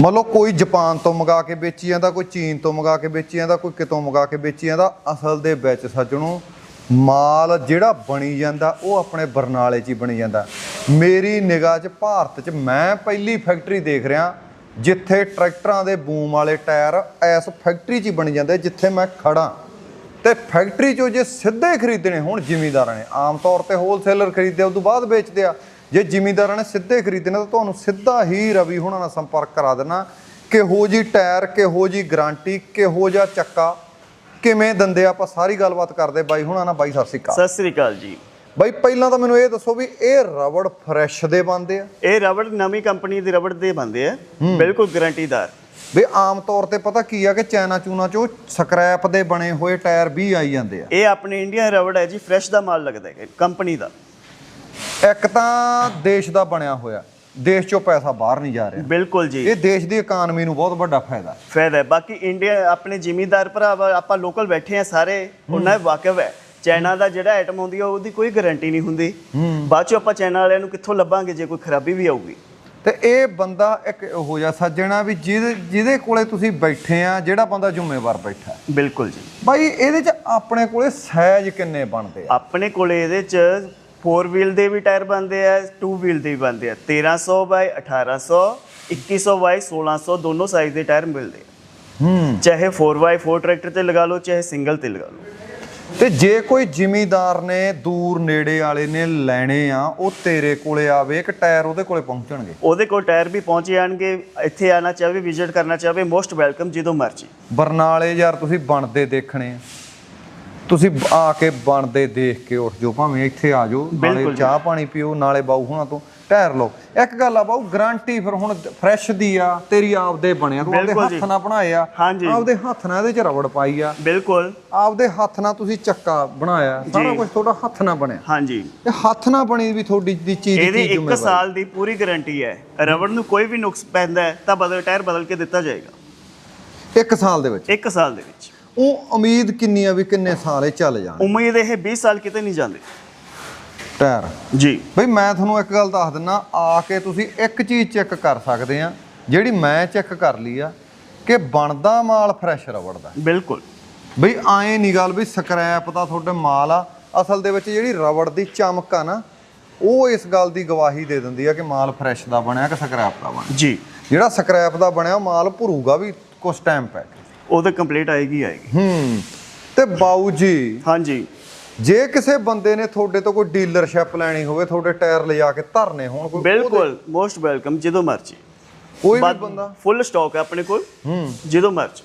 ਮੰਨ ਲਓ ਕੋਈ ਜਾਪਾਨ ਤੋਂ ਮੰਗਾ ਕੇ ਵੇਚੀ ਜਾਂਦਾ, ਕੋਈ ਚੀਨ ਤੋਂ ਮੰਗਾ ਕੇ ਵੇਚੀ ਜਾਂਦਾ, ਕੋਈ ਕਿਤੋਂ ਮੰਗਾ ਕੇ ਵੇਚੀ ਜਾਂਦਾ, ਅਸਲ ਦੇ ਵਿੱਚ ਸੱਜਣੋ ਮਾਲ ਜਿਹੜਾ ਬਣੀ ਜਾਂਦਾ, ਉਹ ਆਪਣੇ ਬਰਨਾਲੇ 'ਚ ਹੀ ਬਣੀ ਜਾਂਦਾ। ਮੇਰੀ ਨਿਗਾਹ 'ਚ ਭਾਰਤ 'ਚ ਮੈਂ ਪਹਿਲੀ ਫੈਕਟਰੀ ਦੇਖ ਰਿਹਾ, ਜਿੱਥੇ ਟਰੈਕਟਰਾਂ ਦੇ ਬੂਮ ਵਾਲੇ ਟਾਇਰ ਐਸ ਫੈਕਟਰੀ 'ਚ ਹੀ ਬਣ ਜਾਂਦੇ, ਜਿੱਥੇ ਮੈਂ ਖੜਾ ਤੇ ਫੈਕਟਰੀ 'ਚੋਂ ਜੇ ਸਿੱਧੇ ਖਰੀਦਣੇ ਹੁਣ, ਜ਼ਿਮੀਂਦਾਰਾਂ ਨੇ, ਆਮ ਤੌਰ ਤੇ ਹੋਲਸੇਲਰ ਖਰੀਦਦੇ, ਉਸ ਤੋਂ ਬਾਅਦ ਵੇਚਦੇ ਆ। ਜੇ ਜ਼ਿਮੀਂਦਾਰਾਂ ਨੇ ਸਿੱਧੇ ਖਰੀਦਣੇ ਤਾਂ ਤੁਹਾਨੂੰ ਸਿੱਧਾ ਹੀ ਰਵੀ ਹੁਣਾਂ ਨਾਲ ਸੰਪਰਕ ਕਰਾ ਦੇਣਾ। ਕਿਹੋ ਜੀ ਟਾਇਰ ਕਿਹੋ ਜੀ ਗਾਰੰਟੀ ਕਿਹੋ ਜਿਹਾ ਚੱਕਾ ਕਿਵੇਂ ਦੰਦੇ ਆਪਾਂ ਸਾਰੀ ਗੱਲਬਾਤ ਕਰਦੇ ਬਾਈ ਹੁਣਾਂ ਨਾਲ। ਬਾਈ ਸਤਿ ਸ਼੍ਰੀ ਅਕਾਲ। ਸਤਿ ਸ੍ਰੀ ਅਕਾਲ ਜੀ। ਬਾਈ ਪਹਿਲਾਂ ਤਾਂ ਮੈਨੂੰ ਇਹ ਦੱਸੋ ਵੀ ਇਹ ਰਬੜ ਫਰੈਸ਼ ਦੇ ਬੰਦੇ ਆ? ਇਹ ਰਬੜ ਨਵੀਂ ਕੰਪਨੀ ਦੇ ਰਬੜ ਦੇ ਬੰਦੇ ਆ। ਬਿਲਕੁਲ ਗਾਰੰਟੀਦਾਰ। ਵੀ ਆਮ ਤੌਰ ਤੇ ਪਤਾ ਕੀ ਆ ਕਿ ਚਾਈਨਾ ਚੂਨਾ ਚੋਂ ਸਕ੍ਰੈਪ ਦੇ ਬਣੇ ਹੋਏ ਟਾਇਰ ਵੀ ਆਈ ਜਾਂਦੇ ਆ। ਇਹ ਆਪਣੇ ਇੰਡੀਅਨ ਰਬੜ ਹੈ ਜੀ ਫਰੈਸ਼ ਦਾ ਮਾਲ ਲੱਗਦਾ ਹੈ ਕੰਪਨੀ ਦਾ। ਇੱਕ ਤਾਂ ਦੇਸ਼ ਦਾ ਬਣਿਆ ਹੋਇਆ ਦੇਸ਼ ਚੋਂ ਪੈਸਾ ਬਾਹਰ ਨਹੀਂ ਜਾ ਰਿਹਾ। ਬਿਲਕੁਲ ਜੀ। ਇਹ ਦੇਸ਼ ਦੀ ਇਕਾਨਮੀ ਨੂੰ ਬਹੁਤ ਵੱਡਾ ਫਾਇਦਾ। ਫਾਇਦਾ ਹੈ। ਬਾਕੀ ਇੰਡੀਆ ਆਪਣੇ ਜ਼ਿਮੀਂਦਾਰ ਭਰਾ ਵਾ, ਆਪਾਂ ਲੋਕਲ ਬੈਠੇ ਆ ਸਾਰੇ ਉਹਨਾਂ ਨੂੰ ਵਾਕਿਫ ਹੈ। ਚਾਈਨਾ ਦਾ ਜਿਹੜਾ ਆਈਟਮ ਆਉਂਦੀ ਆ ਉਹਦੀ ਕੋਈ ਗਾਰੰਟੀ ਨਹੀਂ ਹੁੰਦੀ। ਬਾਅਦ ਚੋਂ ਆਪਾਂ ਚਾਈਨਾ ਵਾਲਿਆਂ ਨੂੰ ਕਿੱਥੋਂ ਲੱਭਾਂਗੇ ਜੇ ਕੋਈ ਖਰਾਬੀ ਵੀ ਆਊਗੀ? ਤੇ ਇਹ ਬੰਦਾ ਇੱਕ ਹੋ ਜਾ ਸੱਜਣਾ ਵੀ ਜਿਹਦੇ ਜਿਹਦੇ ਕੋਲੇ ਤੁਸੀਂ ਬੈਠੇ ਆ ਜਿਹੜਾ ਬੰਦਾ ਜ਼ਿੰਮੇਵਾਰ ਬੈਠਾ। ਬਿਲਕੁਲ ਜੀ। ਬਾਈ ਇਹਦੇ ਚ ਆਪਣੇ ਕੋਲੇ ਸਾਈਜ਼ ਕਿੰਨੇ ਬਣਦੇ ਆ? ਆਪਣੇ ਕੋਲੇ ਇਹਦੇ ਚ 4 ਵੀਲ ਦੇ ਵੀ ਟਾਇਰ ਬਣਦੇ ਆ 2 ਵੀਲ ਦੇ ਵੀ ਬਣਦੇ ਆ। 1300 ਬਾਈ 1800 2100 ਬਾਈ 1600 ਦੋਨੋਂ ਸਾਈਜ਼ ਦੇ ਟਾਇਰ ਮਿਲਦੇ ਆ। ਹੂੰ। ਚਾਹੇ 4x4 ਟਰੈਕਟਰ ਤੇ ਲਗਾ ਲਓ ਚਾਹੇ ਸਿੰਗਲ ਤੇ ਲਗਾ ਲਓ। ਤੇ ਜੇ ਕੋਈ ਜ਼ਿਮੀਦਾਰ ਨੇ ਦੂਰ ਨੇੜੇ ਵਾਲੇ ਨੇ ਲੈਣੇ ਆ ਉਹ ਤੇਰੇ ਕੋਲੇ ਆਵੇ ਇੱਕ ਟਾਇਰ ਉਹਦੇ ਕੋਲੇ ਪਹੁੰਚਣਗੇ? ਉਹਦੇ ਕੋਲ ਟਾਇਰ ਵੀ ਪਹੁੰਚ ਜਾਣਗੇ ਇੱਥੇ ਆਣਾ ਚਾਹਵੇ ਵਿਜ਼ਿਟ ਕਰਨਾ ਚਾਹਵੇ ਮੋਸਟ ਵੈਲਕਮ ਜਦੋਂ ਮਰਜ਼ੀ। ਬਰਨਾਲੇ ਯਾਰ ਤੁਸੀਂ ਬਣਦੇ ਦੇਖਣੇ ਆ। ਤੁਸੀਂ ਆ ਕੇ ਬਣਦੇ ਦੇਖ ਕੇ ਉੱਠ ਜਾਓ ਭਾਵੇਂ ਇੱਥੇ ਆ ਜਾਓ ਨਾਲੇ। ਚਾਹ ਪਾਣੀ ਪੀਓ ਨਾਲੇ ਬਾਊ ਹੁਣਾਂ ਤੋਂ ਟਾਇਰ ਲਓ। ਇੱਕ ਗੱਲ ਆ ਬਾਊ ਗਾਰੰਟੀ ਫਿਰ ਹੁਣ ਫਰੈਸ਼ ਦੀ ਆ ਤੇਰੀ ਆਪਦੇ ਬਣਿਆ ਤੂੰ ਆਪਦੇ ਹੱਥ। ਨਾਲ ਬਣਾਏ ਆ ਹਾਂਜੀ। ਆਪਦੇ ਹੱਥ ਨਾਲ ਇਹਦੇ ਚ ਰਬੜ ਪਾਈ ਆ। ਬਿਲਕੁਲ। ਆਪਦੇ ਹੱਥ ਨਾਲ ਤੁਸੀਂ ਚੱਕਾ ਬਣਾਇਆ ਸਾਰਾ ਕੁਝ ਤੁਹਾਡਾ ਹੱਥ ਨਾਲ ਬਣਿਆ। ਹਾਂਜੀ। ਇਹ ਹੱਥ ਨਾਲ ਬਣੀ ਵੀ ਤੁਹਾਡੀ ਦੀ ਚੀਜ਼ ਦੀ ਇਹਦੀ ਕੀ 1 ਜ਼ਿੰਮੇਵਾਰੀ? ਸਾਲ ਦੀ ਪੂਰੀ ਗਾਰੰਟੀ ਹੈ। ਰਬੜ ਨੂੰ ਕੋਈ ਵੀ ਨੁਕਸ ਪੈਂਦਾ ਤਾਂ ਬਦਲ ਟਾਇਰ ਬਦਲ ਕੇ ਦਿੱਤਾ ਜਾਏਗਾ। ਇੱਕ ਸਾਲ ਦੇ ਵਿੱਚ? 1 ਸਾਲ ਦੇ ਵਿੱਚ। ਉਹ ਉਮੀਦ ਕਿੰਨੀ ਆ ਵੀ ਕਿੰਨੇ ਸਾਲ ਇਹ ਚੱਲ ਜਾਣ। ਉਮੀਦ ਇਹ 20 ਸਾਲ ਕਿਤੇ ਨਹੀਂ ਜਾਂਦੇ। ਟਾਇਰ। ਜੀ। ਬਈ ਮੈਂ ਤੁਹਾਨੂੰ ਇੱਕ ਗੱਲ ਦੱਸ ਦਿੰਨਾ ਆ ਕੇ ਤੁਸੀਂ ਇੱਕ ਚੀਜ਼ ਚੈੱਕ ਕਰ ਸਕਦੇ ਆ ਜਿਹੜੀ ਮੈਂ ਚੈੱਕ ਕਰ ਲਈ ਆ ਕਿ ਬਣਦਾ ਮਾਲ ਫਰੈਸ਼ ਰਬੜ ਦਾ ਬਿਲਕੁਲ। ਬਈ ਆਏ ਨਹੀਂ ਗੱਲ ਵੀ ਸਕ੍ਰੈਪ ਦਾ ਤੁਹਾਡੇ ਮਾਲ ਆ ਅਸਲ ਦੇ ਵਿੱਚ ਜਿਹੜੀ ਰਬੜ ਦੀ ਚਮਕ ਆ ਨਾ ਉਹ ਇਸ ਗੱਲ ਦੀ ਗਵਾਹੀ ਦੇ ਦਿੰਦੀ ਆ ਕਿ ਮਾਲ ਫਰੈਸ਼ ਦਾ ਬਣਿਆ ਕਿ ਸਕ੍ਰੈਪ ਦਾ ਬਣਿਆ। ਜੀ। ਜਿਹੜਾ ਸਕ੍ਰੈਪ ਦਾ ਬਣਿਆ ਉਹ ਮਾਲ ਭਰੂਗਾ ਵੀ ਕੁਝ ਟਾਈਮ ਪੈ ਉਹ ਤਾਂ ਕੰਪਲੀਟ ਆਏਗੀ ਆਏਗੀ। ਹੂੰ ਤੇ ਬਾਊ ਜੀ ਹਾਂਜੀ। ਜੇ ਕਿਸੇ ਬੰਦੇ ਨੇ ਤੁਹਾਡੇ ਤੋਂ ਕੋਈ ਡੀਲਰਸ਼ਿਪ ਲੈਣੀ ਹੋਵੇ ਤੁਹਾਡੇ ਟਾਇਰ ਲਿਜਾ ਕੇ ਧਰਨੇ ਹੋਣ ਕੋਈ ਬਿਲਕੁਲ ਮੋਸਟ ਵੈਲਕਮ ਜਦੋਂ ਮਰਜ਼ੀ। ਕੋਈ ਵੀ ਬੰਦਾ। ਫੁੱਲ ਸਟਾਕ ਹੈ ਆਪਣੇ ਕੋਲ ਹੂੰ। ਜਦੋਂ ਮਰਜ਼ੀ।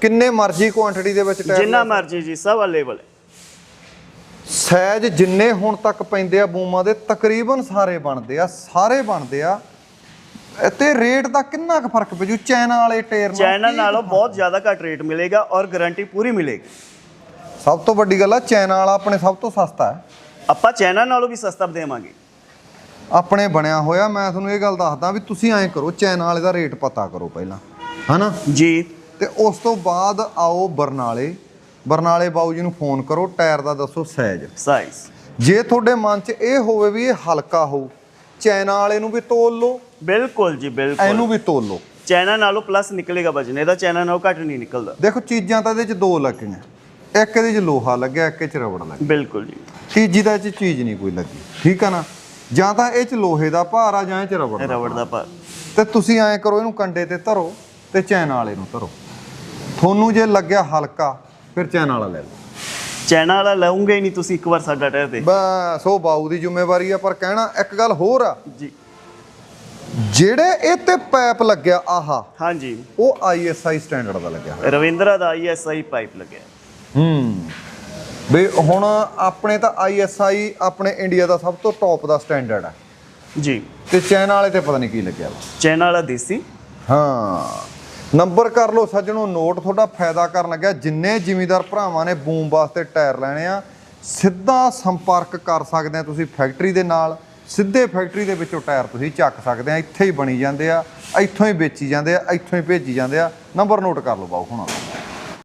ਕਿੰਨੇ ਮਰਜ਼ੀ ਕੁਆਂਟੀਟੀ ਦੇ ਵਿੱਚ ਟਾਇਰ ਜਿੰਨਾ ਮਰਜ਼ੀ ਜੀ ਸਭ ਅਵੇਲੇਬਲ ਹੈ। ਸਾਈਜ਼ ਜਿੰਨੇ ਹੁਣ ਤੱਕ ਪੈਂਦੇ ਆ ਬੂਮਾਂ ਦੇ ਤਕਰੀਬਨ ਸਾਰੇ ਬਣਦੇ ਆ ਸਾਰੇ ਬਣਦੇ ਆ। ਤੇ ਰੇਟ ਦਾ ਕਿੰਨਾ ਕੁ ਫ਼ਰਕ ਪੈ ਜੂ? ਚਾਈਨਾ ਵਾਲੇ ਟਾਇਰ ਨਾਲ ਚਾਈਨਾ ਨਾਲੋਂ ਬਹੁਤ ਜ਼ਿਆਦਾ ਘੱਟ ਰੇਟ ਮਿਲੇਗਾ ਔਰ ਗਾਰੰਟੀ ਪੂਰੀ ਮਿਲੇਗੀ। ਸਭ ਤੋਂ ਵੱਡੀ ਗੱਲ ਆ ਚਾਈਨਾ ਵਾਲਾ ਆਪਣੇ ਸਭ ਤੋਂ ਸਸਤਾ ਹੈ। ਆਪਾਂ ਚਾਈਨਾ ਨਾਲੋਂ ਵੀ ਸਸਤਾ ਦੇਵਾਂਗੇ। ਆਪਣੇ ਬਣਿਆ ਹੋਇਆ ਮੈਂ ਤੁਹਾਨੂੰ ਇਹ ਗੱਲ ਦੱਸਦਾ ਵੀ ਤੁਸੀਂ ਐਂ ਕਰੋ ਚਾਈਨਾ ਵਾਲੇ ਦਾ ਰੇਟ ਪਤਾ ਕਰੋ ਪਹਿਲਾਂ ਹਨਾ? ਜੀ। ਤੇ ਉਸ ਤੋਂ ਬਾਅਦ ਆਓ ਬਰਨਾਲੇ। ਬਰਨਾਲੇ ਬਾਊ ਜੀ ਨੂੰ ਫੋਨ ਕਰੋ ਟਾਇਰ ਦਾ ਦੱਸੋ ਸਾਈਜ਼ ਸਾਈਜ਼ ਜੇ ਤੁਹਾਡੇ ਮਨ 'ਚ ਇਹ ਹੋਵੇ ਵੀ ਇਹ ਹਲਕਾ ਹੋਊ ਚਾਈਨਾ ਵਾਲੇ ਨੂੰ ਵੀ ਤੋਲ ਲਓ। ਬਿਲਕੁਲ ਜੀ ਬਿਲਕੁਲ। ਇਹਨੂੰ ਵੀ ਤੋਲ। ਲਓ ਚਾਈਨਾ ਨਾਲੋਂ ਪਲੱਸ ਨਿਕਲੇਗਾ ਵਜਨ ਇਹਦਾ ਚਾਈਨਾ ਨਾਲੋਂ ਘੱਟ ਨਹੀਂ ਨਿਕਲਦਾ। ਦੇਖੋ ਚੀਜ਼ਾਂ ਤਾਂ ਇਹਦੇ 'ਚ ਦੋ ਲੱਗੀਆਂ। ਇੱਕ ਇਹਦੇ 'ਚ ਲੋਹਾ ਲੱਗਿਆ ਇੱਕ ਇਹ 'ਚ ਰਬੜ ਲੱਗਿਆ। ਬਿਲਕੁਲ ਜੀ। ਤੀਜੀ ਦਾ ਇਹ 'ਚ ਚੀਜ਼ ਨਹੀਂ ਕੋਈ ਲੱਗੀ ਠੀਕ ਆ ਨਾ? ਜਾਂ ਤਾਂ ਇਹ 'ਚ ਲੋਹੇ ਦਾ ਭਾਰ ਆ ਜਾਂ ਇਹ 'ਚ ਰਬੜ ਦਾ ਰਬੜ ਦਾ ਪਰ ਤੇ ਤੁਸੀਂ ਐਂ ਕਰੋ ਇਹਨੂੰ ਕੰਡੇ ਤੇ ਧਰੋ ਤੇ ਚਾਈਨਾ ਵਾਲੇ ਨੂੰ ਧਰੋ। ਤੁਹਾਨੂੰ ਜੇ ਲੱਗਿਆ ਹਲਕਾ ਫਿਰ ਚਾਈਨਾ ਵਾਲਾ ਲੈ ਲਓ। ਚਾਈਨਾ ਵਾਲਾ ਲਾਉਂਗੇ ਹੀ ਨਹੀਂ ਤੁਸੀਂ ਇੱਕ ਵਾਰ ਸਾਡਾ ਟਾਇਰ ਤੇ। ਬਸ ਉਹ ਬਾਊ ਦੀ ਜ਼ਿੰਮੇਵਾਰੀ ਆ ਪਰ ਕਹਿਣਾ ਇੱਕ ਗੱਲ ਹੋਰ ਆ। ਜੀ। ਜਿਹੜੇ ਇਹ ਤੇ ਪਾਈਪ ਲੱਗਿਆ ਆਹਾ। ਹਾਂਜੀ। ਉਹ ਆਈਐਸਆਈ ਸਟੈਂਡਰਡ ਦਾ ਲੱਗਿਆ ਹੋਇਆ। ਰਵਿੰਦਰਾ ਦਾ ਆਈਐਸਆਈ ਪਾਈਪ ਲੱਗਿਆ। ਹੂੰ। ਵੀ ਹੁਣ ਆਪਣੇ ਤਾਂ ਆਈਐਸਆਈ ਆਪਣੇ ਇੰਡੀਆ ਦਾ ਸਭ ਤੋਂ ਟੌਪ ਦਾ ਸਟੈਂਡਰਡ ਆ ਜੀ। ਤੇ ਚਾਈਨਾ ਵਾਲੇ ਤੇ ਪਤਾ ਨਹੀਂ ਕੀ ਲੱਗਿਆ ਵਾ। ਚਾਈਨਾ ਵਾਲਾ ਦੇਸੀ? ਹਾਂ। ਨੰਬਰ ਕਰ ਲਓ ਸੱਜਣੋ ਨੋਟ ਤੁਹਾਡਾ ਫਾਇਦਾ ਕਰਨ ਲੱਗਿਆ। ਜਿੰਨੇ ਜ਼ਿਮੀਦਾਰ ਭਰਾਵਾਂ ਨੇ ਬੂਮ ਵਾਸਤੇ ਟਾਇਰ ਲੈਣੇ ਆ ਸਿੱਧਾ ਸੰਪਰਕ ਕਰ ਸਕਦੇ ਆ ਤੁਸੀਂ ਫੈਕਟਰੀ ਦੇ ਨਾਲ। ਸਿੱਧੇ ਫੈਕਟਰੀ ਦੇ ਵਿੱਚੋਂ ਟਾਇਰ ਤੁਸੀਂ ਚੱਕ ਸਕਦੇ ਆ, ਇੱਥੇ ਹੀ ਬਣੀ ਜਾਂਦੇ ਆ, ਇੱਥੋਂ ਹੀ ਵੇਚੀ ਜਾਂਦੇ ਆ, ਇੱਥੋਂ ਹੀ ਭੇਜੀ ਜਾਂਦੇ ਆ। ਨੰਬਰ ਨੋਟ ਕਰ ਲਓ ਬਾਊ ਹੁਣ।